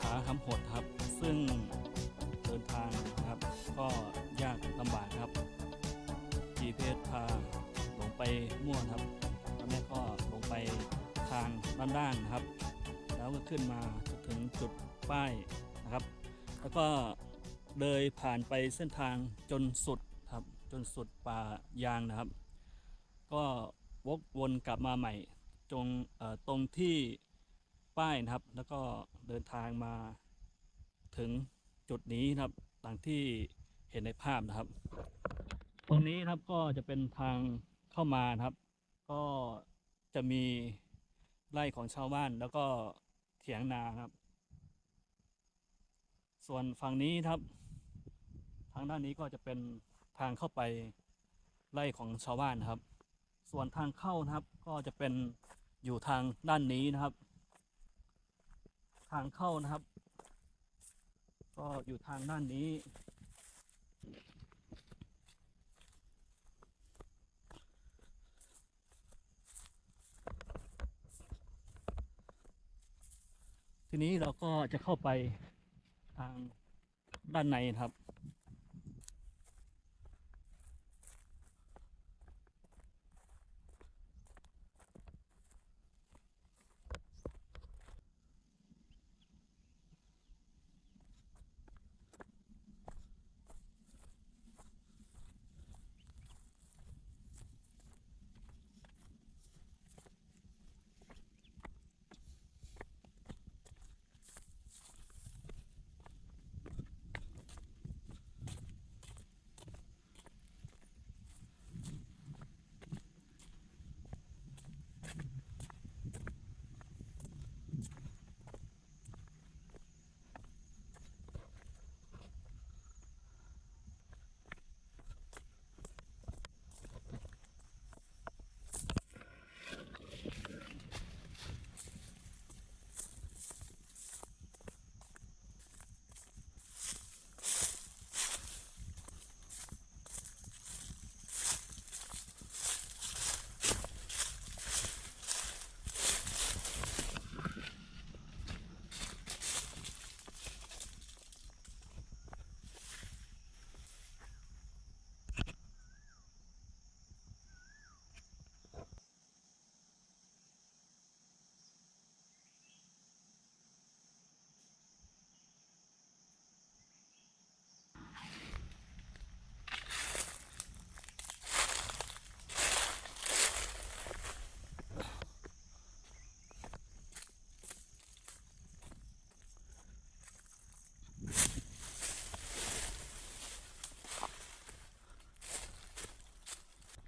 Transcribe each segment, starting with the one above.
ผาหำหดครับ ซึ่งเดินทางนะครับ ก็ยากลำบากครับ GPS พาหลงไปมั่วครับตอนแรกก็ลงไปทางด้านๆนครับ แล้วก็ขึ้นมาถึงจุดป้ายนะครับ แล้วก็เลยผ่านไปเส้นทางจนสุดครับ จนสุดป่ายางนะครับ ก็วกวนกลับมาใหม่จงตรงที่ ป้ายนะครับ แล้วก็เดินทางมาถึงจุดนี้นะครับดังที่เห็นในภาพนะครับ ตรงนี้นะครับก็จะเป็นทางเข้ามานะครับ ก็จะมีไร่ของชาวบ้านแล้วก็เถียงนาครับ ส่วนฝั่งนี้ครับ ทางด้านนี้ก็จะเป็นทางเข้าไปไร่ของชาวบ้านครับ ส่วนทางเข้านะครับก็จะเป็นอยู่ทางด้านนี้นะครับ ทางเข้านะครับ ก็อยู่ทางด้านนี้ ทีนี้เราก็จะเข้าไปทางด้านในครับ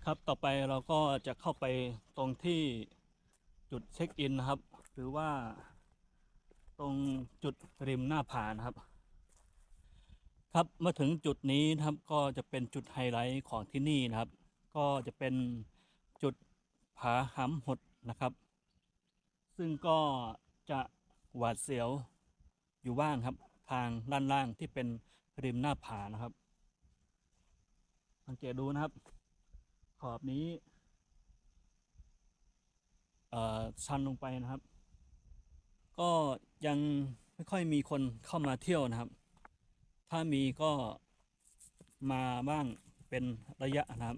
ครับต่อไปเราก็จะเข้าไปตรงที่จุดเช็คอินนะครับ หรือว่าตรงจุดริมหน้าผานะครับ ครับเมื่อถึงจุดนี้นะครับก็จะเป็นจุดไฮไลท์ของที่นี่นะครับ ก็จะเป็นจุดผาหำหดนะครับ ซึ่งก็จะหวาดเสียวอยู่บ้างครับ ทางด้านล่างที่เป็นริมหน้าผานะครับสังเกตดูนะครับ ขอบนี้ชันลงไปนะครับ ก็ยังไม่ค่อยมีคนเข้ามาเที่ยวนะครับ ถ้ามีก็มาบ้างเป็นระยะนะครับ